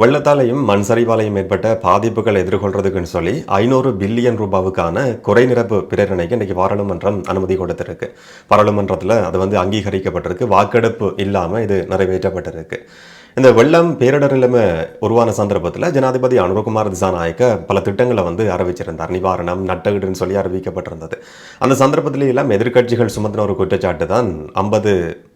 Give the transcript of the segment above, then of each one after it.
வெள்ளத்தாலையும் மண் சரிவாலையும் ஏற்பட்ட பாதிப்புகள் எதிர்கொள்றதுக்குன்னு சொல்லி ஐநூறு பில்லியன் ரூபாவுக்கான குறைநிரப்பு பிரேரணைக்கு இன்றைக்கி பாராளுமன்றம் அனுமதி கொடுத்திருக்கு. பாராளுமன்றத்தில் அது வந்து அங்கீகரிக்கப்பட்டிருக்கு. வாக்கெடுப்பு இல்லாமல் இது நிறைவேற்றப்பட்டிருக்கு. இந்த வெள்ளம் பேரிடர் நிலைமை உருவான சந்தர்ப்பத்தில் ஜனாதிபதி அனுரகுமார் திசாநாயக்க பல திட்டங்களை வந்து அறிவிச்சிருந்தார். நிவாரணம் நட்டகடுன்னு சொல்லி அறிவிக்கப்பட்டிருந்தது. அந்த சந்தர்ப்பத்தில் எல்லாம் எதிர்க்கட்சிகள் சுமத்தின ஒரு குற்றச்சாட்டு தான் ஐம்பது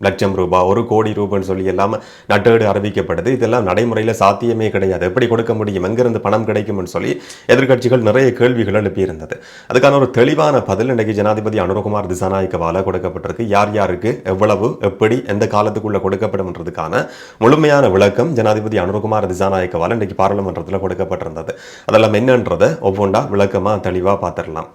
லட்சம் ரூபாய் ஒரு கோடி ரூபான்னு சொல்லி எல்லாம் நட்டேடு அறிவிக்கப்படுது இதெல்லாம் நடைமுறையில் சாத்தியமே கிடையாது. எப்படி கொடுக்க முடியும்? எங்கிருந்து பணம் கிடைக்கும்னு சொல்லி எதிர்க்கட்சிகள் நிறைய கேள்விகள் எழுப்பியிருந்தது. அதுக்கான ஒரு தெளிவான பதில் இன்றைக்கு ஜனாதிபதி அனுரகுமார் திசாநாயக்கவால கொடுக்கப்பட்டிருக்கு. யார் யாருக்கு எவ்வளவு எப்படி எந்த காலத்துக்குள்ளே கொடுக்கப்படும்ன்றதுக்கான முழுமையான விளக்கம் ஜனாதிபதி அனுரகுமார் திசாநாயக்கவால் இன்றைக்கு பாராளுமன்றத்தில் கொடுக்கப்பட்டிருந்தது. அதெல்லாம் என்னன்றதை ஒவ்வொன்றா விளக்கமாக தெளிவாக பார்த்துடலாம்.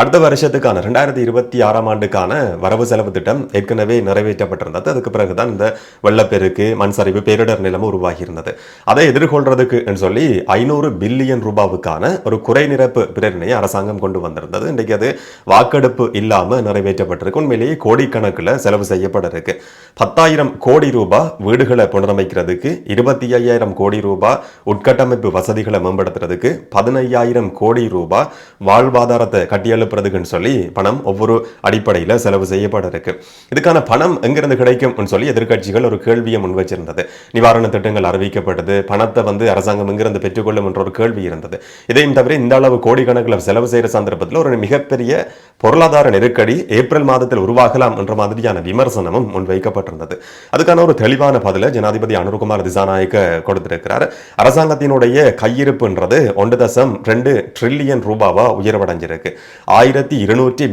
அடுத்த வருஷத்துக்கான ரெண்டாயிரத்தி இருபத்தி ஆறாம் ஆண்டுக்கான வரவு செலவு திட்டம் ஏற்கனவே நிறைவேற்றப்பட்டிருந்தது. அதுக்கு பிறகுதான் இந்த வெள்ளப்பெருக்கு மண் சரிவு பேரிடர் நிலைமை உருவாகியிருந்தது. அதை எதிர்கொள்றதுக்கு சொல்லி ஐநூறு பில்லியன் ரூபாவுக்கான ஒரு குறைநிரப்பு பிரேரணையை அரசாங்கம் கொண்டு வந்திருந்தது. இன்றைக்கு அது வாக்கெடுப்பு இல்லாம நிறைவேற்றப்பட்டிருக்கு. உண்மையிலேயே கோடிக்கணக்கில் செலவு செய்யப்பட இருக்கு பத்தாயிரம் கோடி ரூபாய் வீடுகளை புனரமைக்கிறதுக்கு இருபத்தி ஐயாயிரம் கோடி ரூபாய் உட்கட்டமைப்பு வசதிகளை மேம்படுத்துறதுக்கு பதினையாயிரம் கோடி ரூபாய் வாழ்வாதாரத்தை கட்டியெழுப்புறதுக்குன்னு சொல்லி பணம் ஒவ்வொரு அடிப்படையில் செலவு செய்யப்பட இருக்கு இதுக்கான பணம் எங்கிருந்து கிடைக்கும்னு சொல்லி எதிர்கட்சிகள் ஒரு கேள்வியை முன் வச்சிருந்தது. நிவாரண திட்டங்கள் அறிவிக்கப்பட்டது. பணத்தை வந்து அரசாங்கம் எங்கிருந்து பெற்றுக்கொள்ளும் என்ற ஒரு கேள்வி இருந்தது. இதையும் தவிர இந்த அளவு கோடிக்கணக்கில் செலவு செய்கிற சந்தர்ப்பத்தில் ஒரு மிகப்பெரிய பொருளாதார நெருக்கடி ஏப்ரல் மாதத்தில் உருவாகலாம் என்ற மாதிரியான விமர்சனமும் முன்வைக்கப்பட்டிருந்தது அதுக்கான ஒரு தெளிவான பதிலை ஜனாதிபதி அனுர்குமார் திசாநாயக்க கொடுத்திருக்கிறார். அரசாங்கத்தினுடைய கையிருப்புன்றது ஒன்று தசம் ரெண்டு ட்ரில்லியன் ரூபாவா உயர்வடைஞ்சிருக்கு. ஆயிரத்தி இருநூற்றி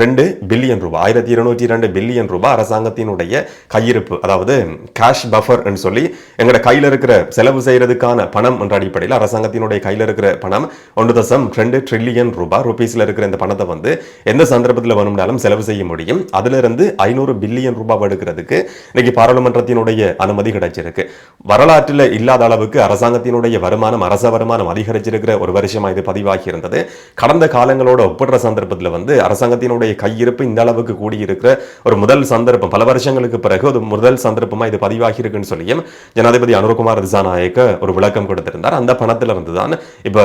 ரெண்டு பில்லியன் ரூபாய். ஆயிரத்தி இருநூற்றி ரெண்டு பில்லியன் ரூபாய் அரசாங்கத்தினுடைய கையிருப்பு அதாவது கேஷ் பஃபர் சொல்லி எங்களோட கையில் இருக்கிற செலவு செய்யறதுக்கான பணம் என்ற அடிப்படையில் அரசாங்கத்தினுடைய கையில் இருக்கிற பணம் ஒன்று தசம் ரெண்டு ட்ரில்லியன் ரூபாய் ருபீஸில் இருக்கிற இந்த பணத்தை வந்து எந்த சந்தர்ப்பத்தில் வேணும்னாலும் செலவு செய்ய முடியும். அதுல இருந்து ஐநூறு பில்லியன் ரூபாய் எடுக்கிறதுக்கு இன்னைக்கு பாராளுமன்றத்தினுடைய அனுமதி கிடைச்சிருக்கு. வரலாற்றில் இல்லாத அளவுக்கு அரசாங்கத்தினுடைய வருமானம் அரச வருமானம் அதிகரிச்சிருக்கிற ஒரு வருஷமா இது பதிவாகி இருந்தது. கடந்த காலங்களோட ஒப்பிடுற சந்தர்ப்பத்தில் வந்து அரசாங்கத்தினுடைய அவருடைய கையிருப்பு இந்த அளவுக்கு கூடியிருக்கிற ஒரு முதல் சந்தர்ப்பம். பல வருஷங்களுக்கு பிறகு ஒரு முதல் சந்தர்ப்பமா இது பதிவாகி இருக்குன்னு சொல்லியும் ஜனாதிபதி அனுர்குமார் திசாநாயக்க ஒரு விளக்கம் கொடுத்திருந்தார். அந்த பணத்தில் இருந்து தான் இப்போ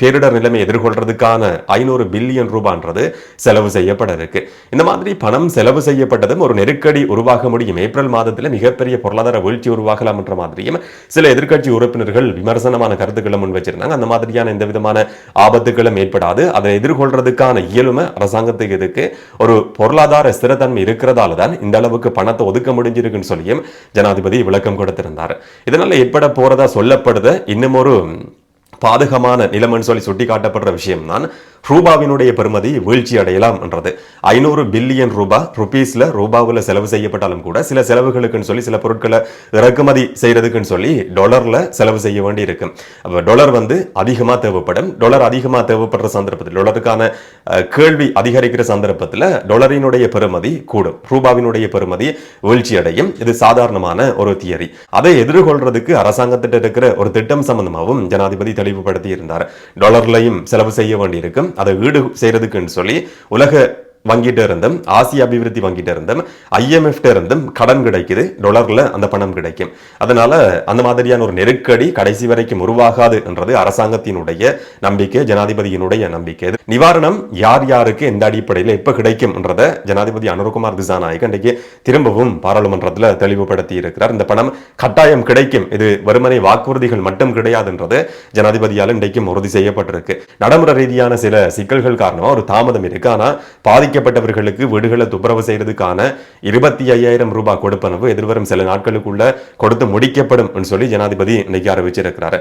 பேரிடர் நிலைமை எதிர்கொள்றதுக்கான ஐநூறு பில்லியன் ரூபான்றது செலவு செய்யப்பட இருக்கு. இந்த மாதிரி பணம் செலவு செய்யப்பட்டதும் ஒரு நெருக்கடி உருவாக முடியும். ஏப்ரல் மாதத்தில் மிகப்பெரிய பொருளாதார வீழ்ச்சி உருவாகலாம் என்ற மாதிரியும் சில எதிர்க்கட்சி உறுப்பினர்கள் விமர்சனமான கருத்துக்களை முன் வச்சிருந்தாங்க. அந்த மாதிரியான எந்த விதமான ஆபத்துகளும் ஏற்படாது. அதை எதிர்கொள்றதுக்கான இயலுமை அரசாங்கத்துக்கு இதுக்கு ஒரு பொருளாதார ஸ்திரத்தன்மை இருக்கிறதால தான் இந்த அளவுக்கு பணத்தை ஒதுக்க முடிஞ்சிருக்குன்னு சொல்லியும் ஜனாதிபதி விளக்கம் கொடுத்திருந்தார். இதனால ஏற்பட போறதா சொல்லப்படுத. இன்னும் ஒரு பாதகமான நிலைமைன்னு சொல்லி சுட்டி காட்டப்படுற விஷயம் தான் ரூபாவினுடைய பெருமதி வீழ்ச்சி அடையலாம் என்றது. ஐநூறு பில்லியன் ரூபாய் ருபீஸ்ல ரூபாவில் செலவு செய்யப்பட்டாலும் கூட சில செலவுகளுக்குன்னு சொல்லி சில பொருட்களை இறக்குமதி செய்யறதுக்குன்னு சொல்லி டாலர்ல செலவு செய்ய வேண்டி இருக்கும் அப்போ டாலர் வந்து அதிகமா தேவைப்படும். டாலர் அதிகமா தேவைப்படுற சந்தர்ப்பத்தில் டாலருக்கான கேள்வி அதிகரிக்கிற சந்தர்ப்பத்தில் டாலரினுடைய பெருமதி கூடும். ரூபாவினுடைய பெருமதி வீழ்ச்சி அடையும். இது சாதாரணமான ஒரு தியரி. அதை எதிர்கொள்றதுக்கு அரசாங்கத்திட்ட இருக்கிற ஒரு திட்டம் சம்பந்தமாகவும் ஜனாதிபதி தெளிவுபடுத்தி இருந்தார் டாலர்லையும் செலவு செய்ய வேண்டியிருக்கும். அதை ஈடு செய்கிறதுக்குன்னு சொல்லி உலக வங்கிட்ட இருந்தும் ஆசிய அபிவிருத்தி வங்கிட்ட இருந்தும் ஐஎம்எஃப்ட இருந்தும் கடன் கிடைக்குது டொலரில் அந்த பணம் கிடைக்கும். அதனால அந்த மாதிரியான ஒரு நெருக்கடி கடைசி வரைக்கும் உருவாகாது என்றது அரசாங்கத்தினுடைய நம்பிக்கை ஜனாதிபதியினுடைய நம்பிக்கை. நிவாரணம் யார் யாருக்கு எந்த அடிப்படையில் எப்போ கிடைக்கும் என்றதை ஜனாதிபதி அனுரகுமார் திசாநாயக் இன்றைக்கு திரும்பவும் பாராளுமன்றத்தில் தெளிவுபடுத்தி இருக்கிறார். இந்த பணம் கட்டாயம் கிடைக்கும். இது வருமனை வாக்குறுதிகள் மட்டும் கிடையாதுன்றது ஜனாதிபதியால் இன்றைக்கும் உறுதி செய்யப்பட்டிருக்கு. நடைமுறை ரீதியான சில சிக்கல்கள் காரணமாக ஒரு தாமதம் இருக்கு. ஆனால் பாதிக்க பாதிக்கப்பட்டவர்களுக்கு வீடுகளை துப்புரவு செய்யறதுக்கான இருபத்தி ஐயாயிரம் ரூபாய் கொடுப்பனவு எதிர்வரும் சில நாட்களுக்குள்ள கொடுத்து முடிக்கப்படும் சொல்லி ஜனாதிபதி இன்னைக்கு அறிவிச்சிருக்கிறாரு.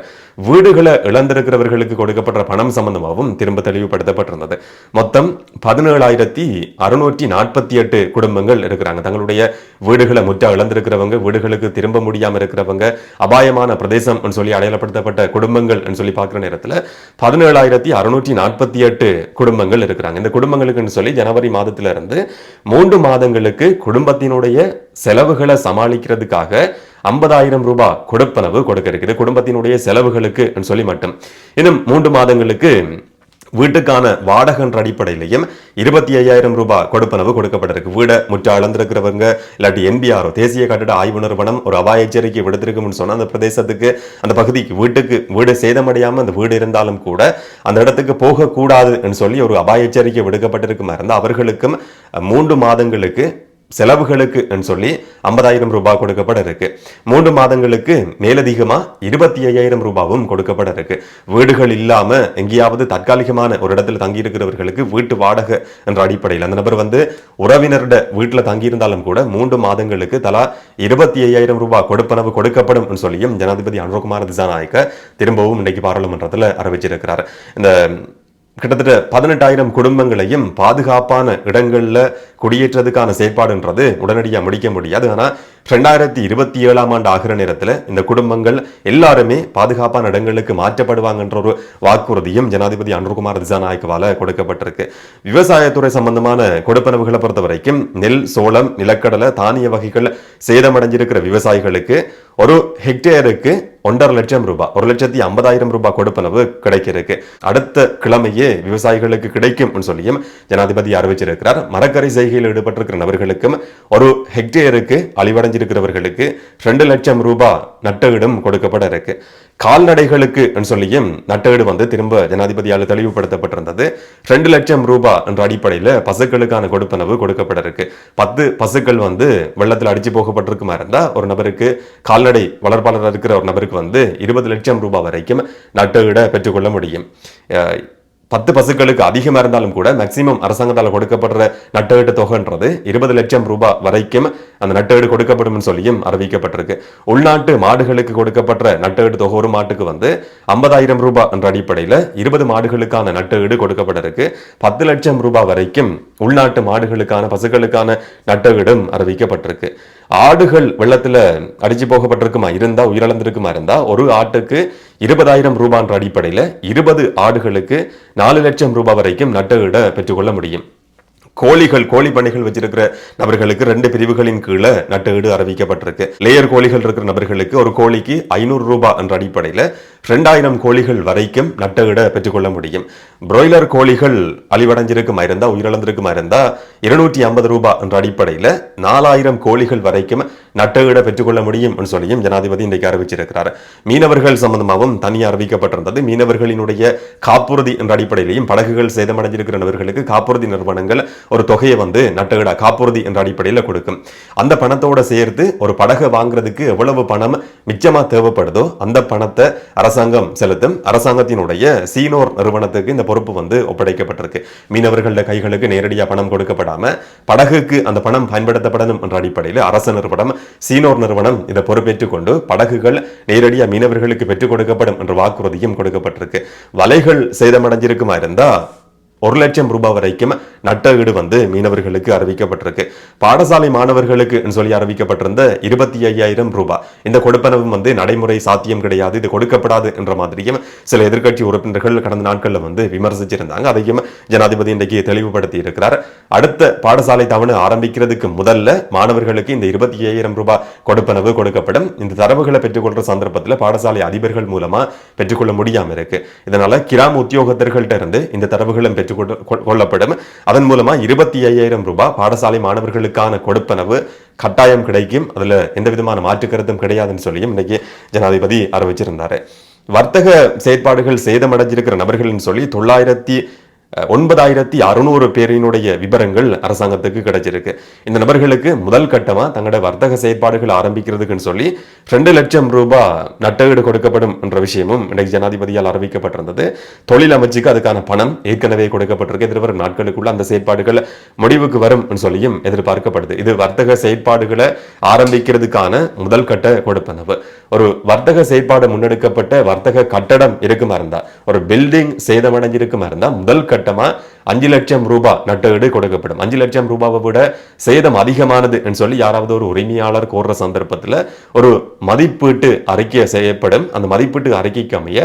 வீடுகளை இழந்திருக்கிறவர்களுக்கு கொடுக்கப்பட்ட பணம் சம்பந்தமாகவும் திரும்ப தெளிவுபடுத்தப்பட்டிருந்தது. மொத்தம் பதினேழாயிரத்தி அறுநூற்றி நாற்பத்தி எட்டு குடும்பங்கள் இருக்கிறாங்க. தங்களுடைய வீடுகளை முற்ற இழந்திருக்கிறவங்க வீடுகளுக்கு திரும்ப முடியாம இருக்கிறவங்க அபாயமான பிரதேசம் சொல்லி அடையாளப்படுத்தப்பட்ட குடும்பங்கள் சொல்லி பார்க்குற நேரத்தில் பதினேழாயிரத்தி அறுநூற்றி நாற்பத்தி எட்டு குடும்பங்கள் இருக்கிறாங்க. இந்த குடும்பங்களுக்கு சொல்லி ஜனவரி மாதத்துல இருந்து மூன்று மாதங்களுக்கு குடும்பத்தினுடைய செலவுகளை சமாளிக்கிறதுக்காக ஐம்பதாயிரம் ரூபாய் கொடுப்பனவு கொடுக்க இருக்குது. குடும்பத்தினுடைய செலவுகளுக்கு சொல்லி மட்டும். இன்னும் மூன்று மாதங்களுக்கு வீட்டுக்கான வாடகன்ற அடிப்படையிலையும் இருபத்தி ஐயாயிரம் ரூபாய் கொடுப்பனவு கொடுக்கப்பட்டிருக்கு. வீடை முற்ற அளந்திருக்கிறவங்க இல்லாட்டி என்பிஆர்ஓ தேசிய கட்டிட ஆய்வு நிறுவனம் ஒரு அபாய எச்சரிக்கை விடுத்திருக்கும்னு சொன்னால் அந்த பிரதேசத்துக்கு அந்த பகுதிக்கு வீட்டுக்கு வீடு சேதமடையாமல் அந்த வீடு இருந்தாலும் கூட அந்த இடத்துக்கு போகக்கூடாதுன்னு சொல்லி ஒரு அபாய எச்சரிக்கை விடுக்கப்பட்டிருக்குமா இருந்தால் அவர்களுக்கும் மூன்று மாதங்களுக்கு செலவுகளுக்கு சொல்லி ஐம்பதாயிரம் ரூபாய் கொடுக்கப்பட இருக்கு மூன்று மாதங்களுக்கு மேலதிகமா இருபத்தி ஐயாயிரம் ரூபாவும் கொடுக்கப்பட இருக்கு வீடுகள் இல்லாம எங்கேயாவது தற்காலிகமான ஒரு இடத்துல தங்கி இருக்கிறவர்களுக்கு வீட்டு வாடகை என்ற அடிப்படையில். அந்த நபர் வந்து உறவினரிட வீட்டில் தங்கியிருந்தாலும் கூட மூன்று மாதங்களுக்கு தலா இருபத்தி ஐயாயிரம் ரூபாய் கொடுப்பனவு கொடுக்கப்படும் சொல்லியும் ஜனாதிபதி அனுரகுமார் திசாநாயக்க திரும்பவும் இன்னைக்கு பாராளுமன்றத்தில் அறிவிச்சிருக்கிறார். இந்த கிட்டத்தட்ட பதினெட்டாயிரம் குடும்பங்களையும் பாதுகாப்பான இடங்களில் குடியேற்றதுக்கான செயற்பாடுன்றது உடனடியாக முடிக்க முடியாது. ஆனால் ரெண்டாயிரத்தி இருபத்தி ஏழாம் ஆண்டு ஆகிற நேரத்தில் இந்த குடும்பங்கள் எல்லாருமே பாதுகாப்பான இடங்களுக்கு மாற்றப்படுவாங்கன்ற ஒரு வாக்குறுதியும் ஜனாதிபதி அனுர்குமார் திசாநாயக்கவால கொடுக்கப்பட்டிருக்கு. விவசாயத்துறை சம்பந்தமான கொடுப்பனவுகளை பொறுத்த வரைக்கும் நெல் சோளம் நிலக்கடலை தானிய வகைகள் சேதமடைஞ்சிருக்கிற விவசாயிகளுக்கு ஒரு ஹெக்டேருக்கு ஒன்றரை லட்சம் ரூபாய் ஒரு லட்சத்தி ஐம்பதாயிரம் ரூபாய் கொடுப்பனவு கிடைக்கிறதுக்கு அடுத்த கிழமையே விவசாயிகளுக்கு கிடைக்கும் சொல்லியும் ஜனாதிபதி அறிவிச்சிருக்கிறார். மரக்கரை செய்கையில் ஈடுபட்டிருக்கிற நபர்களுக்கும் ஒரு ஹெக்டேருக்கு அடைஞ்சிருக்கிறவர்களுக்கு ரெண்டு லட்சம் ரூபாய் நட்டஈடும் கொடுக்கப்பட இருக்கு. கால்நடைகளுக்கு சொல்லியும் நட்டஈடு வந்து திரும்ப ஜனாதிபதியால் தெளிவுபடுத்தப்பட்டிருந்தது. ரெண்டு லட்சம் ரூபாய் என்ற அடிப்படையில் பசுக்களுக்கான கொடுப்பனவு கொடுக்கப்பட இருக்கு. பத்து பசுக்கள் வந்து வெள்ளத்தில் அடிச்சு போகப்பட்டிருக்குமா இருந்தா ஒரு நபருக்கு கால்நடை வளர்ப்பாளர் இருக்கிற ஒரு நபருக்கு வந்து இருபது லட்சம் ரூபாய் வரைக்கும் நட்டஈட பெற்றுக்கொள்ள முடியும். பத்து பசுக்களுக்கு அதிகமாக இருந்தாலும் கூட மேக்சிமம் அரசாங்கத்தால் கொடுக்கப்படுற நட்டஈட்டு தொகைன்றது இருபது லட்சம் ரூபாய் வரைக்கும் அந்த நட்டஈடு கொடுக்கப்படும் சொல்லியும் அறிவிக்கப்பட்டிருக்கு. உள்நாட்டு மாடுகளுக்கு கொடுக்கப்பட்ட நட்டஈடு தொகை ஒரு மாட்டுக்கு வந்து ஐம்பதாயிரம் ரூபாய் என்ற அடிப்படையில் இருபது மாடுகளுக்கான நட்டஈடு கொடுக்கப்பட்டிருக்கு. பத்து லட்சம் ரூபாய் வரைக்கும் உள்நாட்டு மாடுகளுக்கான பசுக்களுக்கான நட்டஈடும் அறிவிக்கப்பட்டிருக்கு. ஆடுகள் வெள்ளத்தில் அடிச்சு போகப்பட்டிருக்குமா? இருந்தா உயிரிழந்திருக்குமா? இருந்தா ஒரு ஆட்டுக்கு இருபதாயிரம் ரூபான்ற அடிப்படையில் இருபது ஆடுகளுக்கு நாலு லட்சம் ரூபாய் வரைக்கும் நட்டஈட பெற்றுக்கொள்ள முடியும். கோழிகள் கோழி பண்ணைகள் வச்சிருக்கிற நபர்களுக்கு ரெண்டு பிரிவுகளின் கீழே நட்டஈடு அறிவிக்கப்பட்டிருக்கு. லேயர் கோழிகள் இருக்கிற நபர்களுக்கு ஒரு கோழிக்கு ஐநூறு ரூபாய் என்ற அடிப்படையில் ரெண்டாயிரம் கோழிகள் வரைக்கும் நட்டகிட பெற்றுக்கொள்ள முடியும். பிராய்லர் கோழிகள் அழிவடைஞ்சிருக்குமா இருந்தால் உயிரிழந்திருக்குமா இருந்தால் இருநூற்றி ஐம்பது ரூபாய் என்ற அடிப்படையில் நாலாயிரம் கோழிகள் வரைக்கும் நட்டகிட பெற்றுக்கொள்ள முடியும் சொல்லியும் ஜனாதிபதி இன்றைக்கு அறிவிச்சிருக்கிறார். மீனவர்கள் சம்பந்தமாகவும் தனியாக அறிவிக்கப்பட்டிருந்தது. மீனவர்களினுடைய காப்புறுதி என்ற அடிப்படையிலையும் படகுகள் சேதமடைஞ்சிருக்கிறவர்களுக்கு காப்புறுதி நிறுவனங்கள் ஒரு தொகையை வந்து நட்டகிட காப்புறுதி என்ற அடிப்படையில் கொடுக்கும். அந்த பணத்தோட சேர்த்து ஒரு படகை வாங்குறதுக்கு எவ்வளவு பணம் மிச்சமாக தேவைப்படுதோ அந்த பணத்தை அரசு அரசாங்கம் செலுத்தும் அரசாங்கத்தினுடைய சீனோர் நிறுவனத்துக்கு இந்த பொறுப்பு வந்து ஒப்படைக்கப்பட்டிருக்கு. மீனவர்கள கைகளுக்கு நேரடியாக பணம் கொடுக்கப்படாம படகுக்கு அந்த பணம் பயன்படுத்தப்படணும் என்ற அடிப்படையில் அரசு நிறுவனம் சீனோர் நிறுவனம் இதை பொறுப்பேற்றுக் கொண்டு படகுகள் நேரடியாக மீனவர்களுக்கு பெற்றுக் கொடுக்கப்படும் என்ற வாக்குறுதியும் கொடுக்கப்பட்டிருக்கு. வலைகள் சேதமடைஞ்சிருக்குமா இருந்தா ஒரு லட்சம் ரூபாய் வரைக்கும் நட்டஈடு வந்து மீனவர்களுக்கு அறிவிக்கப்பட்டிருக்கு. பாடசாலை மாணவர்களுக்கு சொல்லி அறிவிக்கப்பட்டிருந்த இருபத்தி ஐயாயிரம் ரூபாய். இந்த கொடுப்பனவும் வந்து நடைமுறை சாத்தியம் கிடையாது இது கொடுக்கப்படாது என்ற மாதிரியும் சில எதிர்கட்சி உறுப்பினர்கள் கடந்த நாட்களில் வந்து விமர்சிச்சிருந்தாங்க. அதையும் ஜனாதிபதி இன்றைக்கு தெளிவுபடுத்தி இருக்கிறார். அடுத்த பாடசாலை தவணை ஆரம்பிக்கிறதுக்கு முதல்ல மாணவர்களுக்கு இந்த இருபத்தி ஐயாயிரம் ரூபாய் கொடுப்பனவு கொடுக்கப்படும். இந்த தரவுகளை பெற்றுக்கொள்ற சந்தர்ப்பத்தில் பாடசாலை அதிபர்கள் மூலமா பெற்றுக்கொள்ள முடியாம இருக்கு. இதனால கிராம உத்தியோகத்தர்கள்ட்ட இருந்து இந்த தரவுகளும் பெற்றுக் கொள்ளப்படும். அதன் மூலமா இருபத்தி ஐயாயிரம் ரூபாய் பாடசாலை மாணவர்களுக்கான கொடுப்பனவு கட்டாயம் கிடைக்கும். அதுல எந்த விதமான மாற்று கருத்தும் கிடையாதுன்னு சொல்லியும் இன்னைக்கு ஜனாதிபதி அறிவிச்சிருந்தார். வர்த்தக செயற்பாடுகள் சேதமடைஞ்சிருக்கிற நபர்கள்னு சொல்லி தொள்ளாயிரத்தி ஒன்பதாயிரத்தி அறுநூறு பேரினுடைய விவரங்கள் அரசாங்கத்துக்கு கிடைச்சிருக்கு. இந்த நபர்களுக்கு முதல் கட்டமாக தங்களோட வர்த்தக செயற்பாடுகள் ஆரம்பிக்கிறதுக்குன்னு சொல்லி ரெண்டு லட்சம் ரூபாய் நட்டஈடு கொடுக்கப்படும் என்ற விஷயமும் இன்றைக்கு ஜனாதிபதியால் அறிவிக்கப்பட்டிருந்தது. தொழில் அமைச்சுக்கு அதுக்கான பணம் ஏற்கனவே கொடுக்கப்பட்டிருக்கு. எதிர்வரும் நாட்களுக்குள்ள அந்த செயற்பாடுகள் முடிவுக்கு வரும் சொல்லியும் எதிர்பார்க்கப்படுது. இது வர்த்தக செயற்பாடுகளை ஆரம்பிக்கிறதுக்கான முதல் கட்ட கொடுப்பனவு. ஒரு வர்த்தக செயற்பாடு முன்னெடுக்கப்பட்ட வர்த்தக கட்டடம் இருக்குமா இருந்தா ஒரு பில்டிங் சேதமடைஞ்சிருக்குமா இருந்தா முதல் கட்ட கட்டமா அஞ்சு லட்சம் ரூபாய் நட்டஈடு கொடுக்கப்படும். அஞ்சு லட்சம் ரூபாவை விட சேதம் அதிகமானது சொல்லி யாராவது ஒரு உரிமையாளர் கோர்ற சந்தர்ப்பத்தில் ஒரு மதிப்பீட்டு அறிக்கை செய்யப்படும். அந்த மதிப்பீட்டு அறிக்கைக்கு அமைய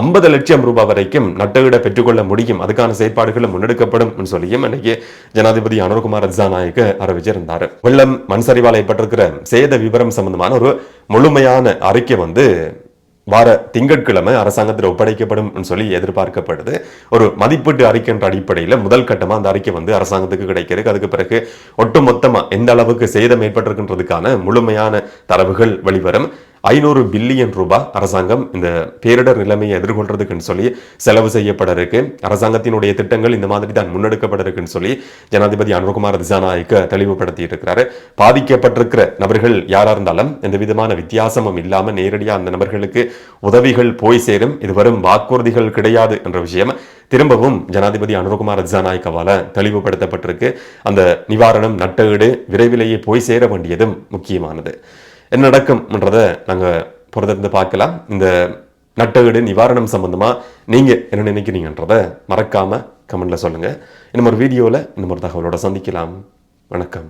ஐம்பது லட்சம் ரூபாய் வரைக்கும் நட்டஈட பெற்றுக்கொள்ள முடியும். அதுக்கான செயற்பாடுகளும் முன்னெடுக்கப்படும் சொல்லியும் இன்னைக்கு ஜனாதிபதி அனுர்குமார் நாயக்க அறிவிச்சிருந்தார். வெள்ளம் மண் சரிவால் ஏற்பட்டிருக்கிற சேத விவரம் சம்பந்தமான ஒரு முழுமையான அறிக்கை வந்து வார திங்கட்கிழமை அரசாங்கத்தில் ஒப்படைக்கப்படும் சொல்லி எதிர்பார்க்கப்படுது. ஒரு மதிப்பீட்டு அறிக்கை என்ற அடிப்படையில் முதல் கட்டமாக அந்த அறிக்கை வந்து அரசாங்கத்துக்கு கிடைக்கிறது. அதுக்கு பிறகு ஒட்டுமொத்தமாக எந்த அளவுக்கு சேதம் ஏற்பட்டிருக்கின்றதுக்கான முழுமையான தரவுகள் வெளிவரும். ஐநூறு பில்லியன் ரூபாய் அரசாங்கம் இந்த பேரிடர் நிலைமையை எதிர்கொள்றதுக்குன்னு சொல்லி செலவு செய்யப்பட இருக்கு அரசாங்கத்தினுடைய திட்டங்கள் இந்த மாதிரி தான் முன்னெடுக்கப்பட இருக்குன்னு சொல்லி ஜனாதிபதி அனுகுமார் திசாநாயக்க தெளிவுபடுத்தி இருக்கிறாரு பாதிக்கப்பட்டிருக்கிற நபர்கள் யாரா இருந்தாலும் எந்த விதமான வித்தியாசமும் இல்லாம நேரடியாக அந்த நபர்களுக்கு உதவிகள் போய் சேரும். இது வரும் வாக்குறுதிகள் கிடையாது என்ற விஷயம். திரும்பவும் ஜனாதிபதி அனுகுமார் திசாநாயக்கவால தெளிவுபடுத்தப்பட்டிருக்கு. அந்த நிவாரணம் நட்டஈடு விரைவிலேயே போய் சேர வேண்டியதும் முக்கியமானது. என்ன நடக்கும்ன்றதை நாங்கள் பொறுத்திருந்து பார்க்கலாம். இந்த நட்டகடு நிவாரணம் சம்பந்தமாக நீங்கள் என்ன நினைக்கிறீங்கன்றதை மறக்காமல் கமெண்டில் சொல்லுங்கள் இன்னும் ஒரு வீடியோவில் இன்னும் ஒரு தகவலோட சந்திக்கலாம். வணக்கம்.